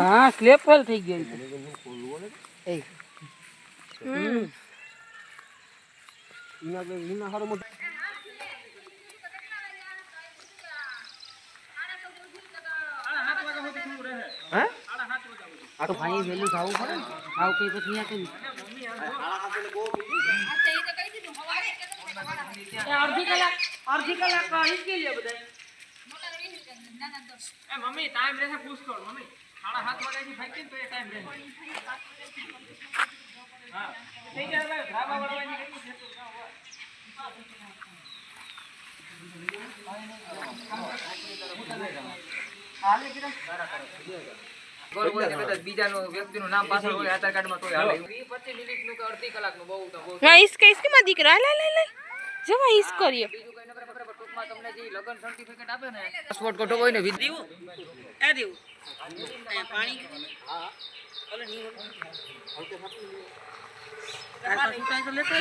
હા slap fail થઈ ગયો એ. હમ. હે? આ તો ભાઈ વેલું જાવું પડે ને. આવું કઈ પછી અહીંયા કઈ અડધી કલાક અડધી કલાક હિચકી લે બધા એ મમ્મી ટાઈમ રહેશે પૂછ કર મમ્મી. સાડા સાત વાગ્યાથી ફાઈકી તો એ ટાઈમ રહેશે હા થઈ જાય હવે ધાબા વળવાની કેટલું થતું હાલે કીધા ગોળ ગોળ ને કદાચ બીજાનું વ્યક્તિનું નામ પાછળ હોય આધાર કાર્ડમાં તોય હાલે. એવું. હા ઈસકે ઈસકે માં દીકરા લે લે લે જવા ઈસ કરીએ ન ટૂંકમાં તમને જે લગન સર્ટિફિકેટ આપે ને પાસપોર્ટ કઢો હોય ને વિધ- દેવું? એ દેવું? પાણી? ઓલે નહીં ઓલું. આ પાછું કાંઈ તો લેતો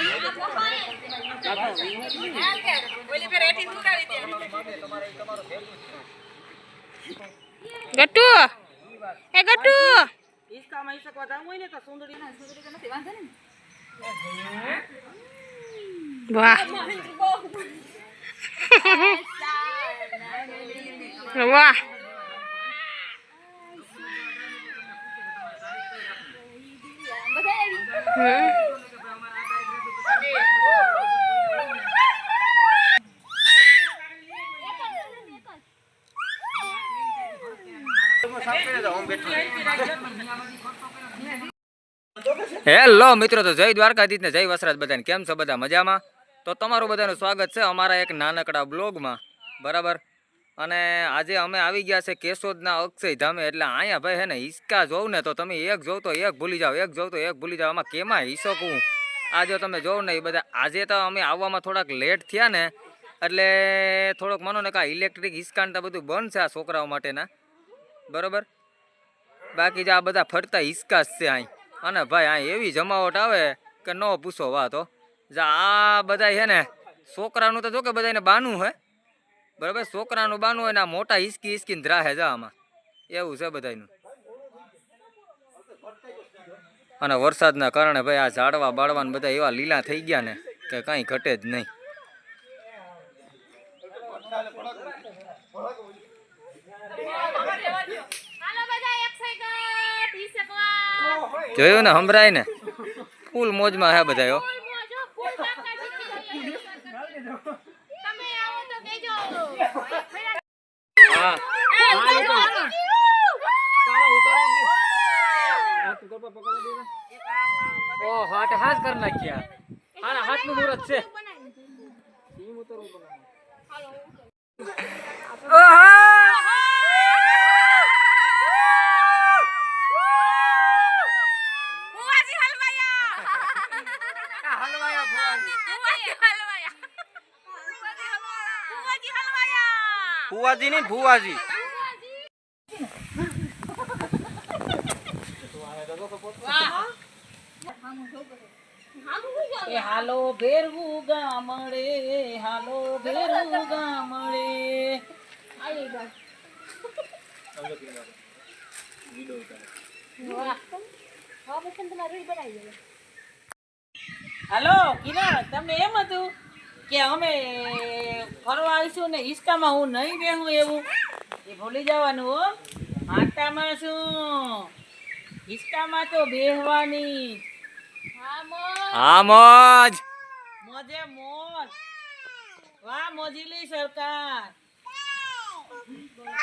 ગટ્ટુ એ ગટ્ટુ હિસકામાં હિસકવા જાવું હોય ને તો સુંદરી વાહ. વાહ. હેલો મિત્રો તો જય દ્વારકાધીશ ને જય વસરાજ બધાને. કેમ છો બધા? મજામાં? તો તમારું બધાનું સ્વાગત છે અમારા એક નાનકડા બ્લોગમાં. બરાબર? અને આજે અમે આવી ગયા છે કેશોદના અક્ષય ધામે. એટલે અહીંયા ભાઈ હે ને હિસકા જોઉં ને તો તમે એક જોવ તો એક ભૂલી જાઓ, એક જોવ તો એક ભૂલી જાઓ. આમાં કેમાં હિસકવું આ જો તમે જોવ ને એ બધા આજે તો અમે આવવામાં થોડાક લેટ થયા ને, એટલે થોડોક માનો ને કે આ ઇલેક્ટ્રિક હિસકાન તો બધું બંધ છે આ છોકરાઓ માટેના. બરાબર? બાકી જે આ બધા ફરતા હિસકા છે અહીં. અને ભાઈ અહીં એવી જમાવટ આવે કે ન પૂછો વાતો જે આ બધા છે ને, છોકરાનું તો જો કે બધાને બાનું હે. બરાબર, છોકરાનું બાનું હોય ને આ મોટા હિસકી હિસકીને ધ્રાહે જા આમાં. એવું છે બધાનું અને વરસાદના કારણે ભાઈ આ ઝાડવા બાળવા ને બધા એવા લીલા થઈ ગયા ને કે કાંઈ ઘટે જ નહીં. જોયું ને હંભરાય ને? ફૂલ મોજમાં હે બધા હો. હા ઓ હાથ હાથ કરી નાખ્યા આના હાથનું મુહૂર્ત છે ફુવાજી નહીં ફુવાજી હાલો ભેરવું ગામડે હાલો ભેરવું ગામડે. હાલો કિરણ તમને એમ હતું? કે અમે ફરવા આવીશું ને હિસકામાં હું નહીં બેહું એવું એ ભૂલી જવાનું હો. આટામાં શું? હિસકામાં તો બેહવાની. હા મોજ. મોજે મોજ. વાહ મોજીલી સરકાર.